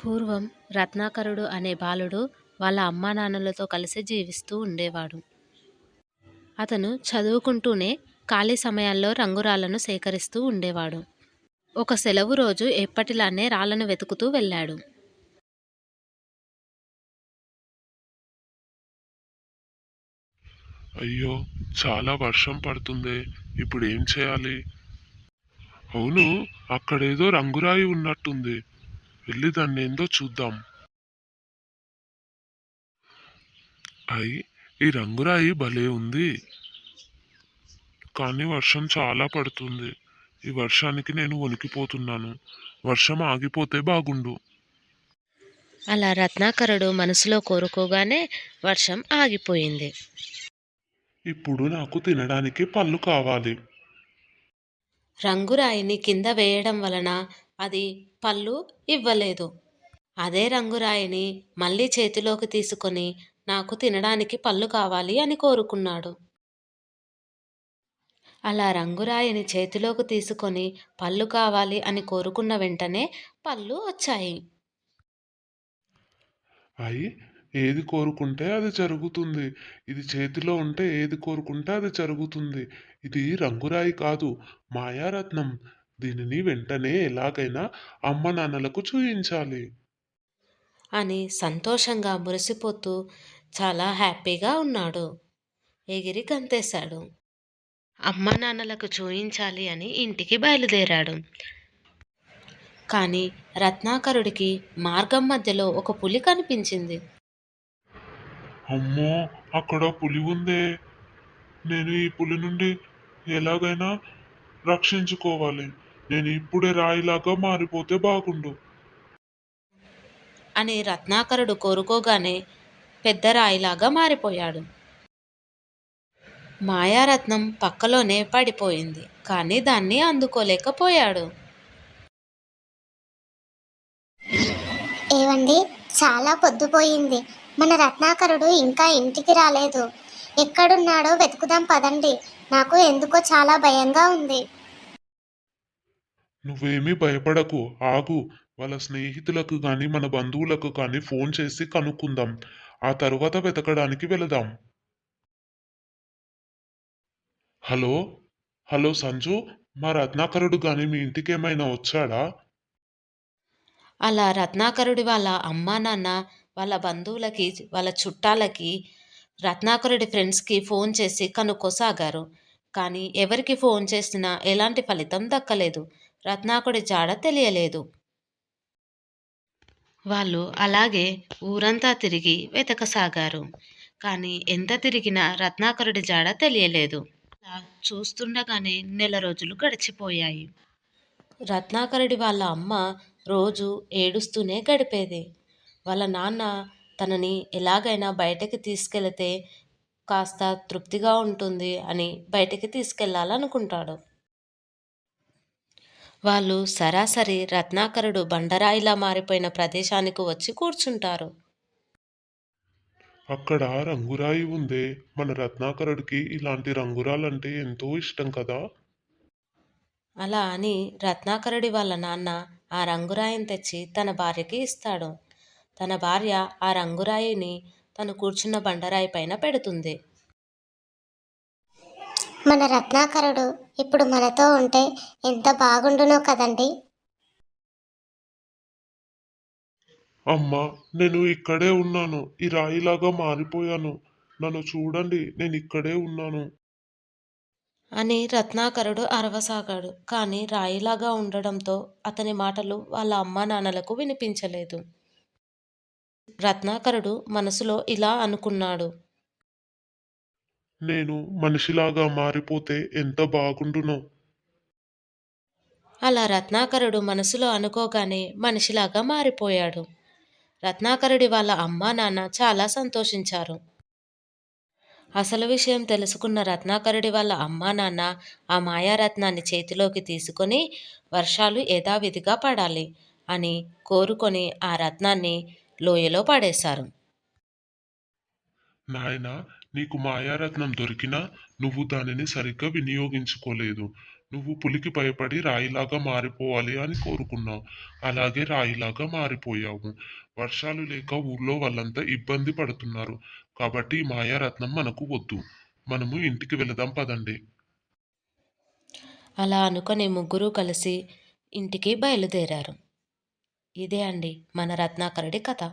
పూర్వం రత్నాకరుడు అనే బాలుడు వాళ్ళ అమ్మానాన్నలతో కలిసి జీవిస్తూ ఉండేవాడు. అతను చదువుకుంటూనే ఖాళీ సమయాల్లో రంగురాళ్ళను సేకరిస్తూ ఉండేవాడు. ఒక సెలవు రోజు ఎప్పటిలానే రాళ్ళను వెతుకుతూ వెళ్ళాడు. అయ్యో చాలా వర్షం పడుతుంది ఇప్పుడు ఏం చేయాలి? అవును అక్కడేదో రంగురాయి ఉన్నట్టుంది. వెళ్ళి దాన్ని ఏందో చూద్దాం. అయి ఈ రంగురాయి భలే ఉంది. కానీ వర్షం చాలా పడుతుంది. ఈ వర్షానికి నేను వణికిపోతున్నాను. వర్షం ఆగిపోతే బాగుండు. అలా రత్నాకరుడు మనసులో కోరుకోగానే వర్షం ఆగిపోయింది. ఇప్పుడు నాకు తినడానికి పళ్ళు కావాలి. రంగురాయిని కింద వేయడం వలన అది పళ్ళు ఇవ్వలేదు. అదే రంగురాయిని మళ్ళీ చేతిలోకి తీసుకొని నాకు తినడానికి పళ్ళు కావాలి అని కోరుకున్నాడు. అలా రంగురాయిని చేతిలోకి తీసుకొని పళ్ళు కావాలి అని కోరుకున్న వెంటనే పళ్ళు వచ్చాయి. అయి ఏది కోరుకుంటే అది జరుగుతుంది. ఇది చేతిలో ఉంటే ఏది కోరుకుంటే అది జరుగుతుంది. ఇది రంగురాయి కాదు మాయారత్నం. దీనిని వెంటనే ఎలాగైనా అమ్మ నాన్నలకు చూయించాలి. అని సంతోషంగా మురిసిపోతూ చాలా హ్యాపీగా ఉన్నాడు. ఎగిరి గంతేశాడు అమ్మ నాన్నలకు చూయించాలి అని ఇంటికి బయలుదేరాడు. కానీ రత్నాకరుడికి మార్గం మధ్యలో ఒక పులి కనిపించింది. అమ్మో అక్కడ పులి ఉందే. నేను ఈ పులి నుండి ఎలాగైనా రక్షించుకోవాలి. నేను ఇప్పుడే రాయిలాగా మారిపోతే బాగుండు. అని రత్నాకరుడు కోరుకోగానే పెద్ద రాయిలాగా మారిపోయాడు. మాయారత్నం పక్కలోనే పడిపోయింది కానీ దాన్ని అందుకోలేకపోయాడు. ఏవండి చాలా పొద్దుపోయింది. మన రత్నాకరుడు ఇంకా ఇంటికి రాలేదు. ఎక్కడున్నాడో వెతుకుదాం పదండి. నాకు ఎందుకో చాలా భయంగా ఉంది. నువ్వేమీ భయపడకు. ఆగు. వాళ్ళ స్నేహితులకు కానీ మన బంధువులకు కానీ ఫోన్ చేసి కనుక్కుందాం. ఆ తరువాత వెతకడానికి వెళదాం. హలో? హలో సంజు? మా రత్నాకరుడు కానీ మీ ఇంటికి ఏమైనా వచ్చాడా? అలా రత్నాకరుడి వాళ్ళ అమ్మా నాన్న వాళ్ళ బంధువులకి వాళ్ళ చుట్టాలకి రత్నాకరుడి ఫ్రెండ్స్కి ఫోన్ చేసి కనుక్కోసాగారు. కానీ ఎవరికి ఫోన్ చేసినా ఎలాంటి ఫలితం దక్కలేదు. రత్నాకుడి జాడ తెలియలేదు. వాళ్ళు అలాగే ఊరంతా తిరిగి వెతకసాగారు. కానీ ఎంత తిరిగినా రత్నాకరుడి జాడ తెలియలేదు. అలా చూస్తుండగానే నెల రోజులు గడిచిపోయాయి. రత్నాకరుడి వాళ్ళ అమ్మ రోజు ఏడుస్తూనే గడిపేది. వాళ్ళ నాన్న తనని ఎలాగైనా బయటకి తీసుకెళితే కాస్త తృప్తిగా ఉంటుంది అని బయటికి తీసుకెళ్ళాలనుకుంటాడు వాళ్ళు సరాసరి రత్నాకరుడు బండరాయిలా మారిపోయిన ప్రదేశానికి వచ్చి కూర్చుంటారు. అక్కడ రంగురాయి ఉందే. మన రత్నాకరుడికి ఇలాంటి రంగురాలంటే ఎంతో ఇష్టం కదా? అలా అని రత్నాకరుడి వాళ్ళ నాన్న ఆ రంగురాయిని తెచ్చి తన భార్యకి ఇస్తాడు. తన భార్య ఆ రంగురాయిని తను కూర్చున్న బండరాయి పైన పెడుతుంది. మన రత్నాకరుడు ఇప్పుడు మనతో ఉంటే ఎంత బాగుండునో కదండి. అమ్మా నేను ఇక్కడే ఉన్నాను. ఈ రాయిలాగా మారిపోయాను. నన్ను చూడండి నేను ఇక్కడే ఉన్నాను. అని రత్నాకరుడు అరవసాగాడు. కానీ రాయిలాగా ఉండడంతో అతని మాటలు వాళ్ళ అమ్మా నాన్నలకు వినిపించలేదు. రత్నాకరుడు మనసులో ఇలా అనుకున్నాడు. నేను మనిషిలాగా మారిపోతే ఎంత బాగుండునో? అలా రత్నాకరుడు మనసులో అనుకోగానే మనిషిలాగా మారిపోయాడు. రత్నాకరుడి వాళ్ళ అమ్మా నాన్న చాలా సంతోషించారు. అసలు విషయం తెలుసుకున్న రత్నాకరుడి వాళ్ళ అమ్మా నాన్న ఆ మాయారత్నాన్ని చేతిలోకి తీసుకొని వర్షాలు యథావిధిగా పడాలి అని కోరుకొని ఆ రత్నాన్ని లోయలో పడేశారు. నాయనా నీకు మాయారత్నం దొరికినా నువ్వు దానిని సరిగ్గా వినియోగించుకోలేదు. నువ్వు పులికి భయపడి రాయిలాగా మారిపోవాలి అని కోరుకున్నావు. అలాగే రాయిలాగా మారిపోయావు. వర్షాలు లేక ఊర్లో వాళ్ళంతా ఇబ్బంది పడుతున్నారు. కాబట్టి మాయారత్నం మనకు వద్దు. మనము ఇంటికి వెళదాం పదండి. అలా అనుకొని ముగ్గురు కలిసి ఇంటికి బయలుదేరారు. ఇదే అండి మన రత్నాకరుడి కథ.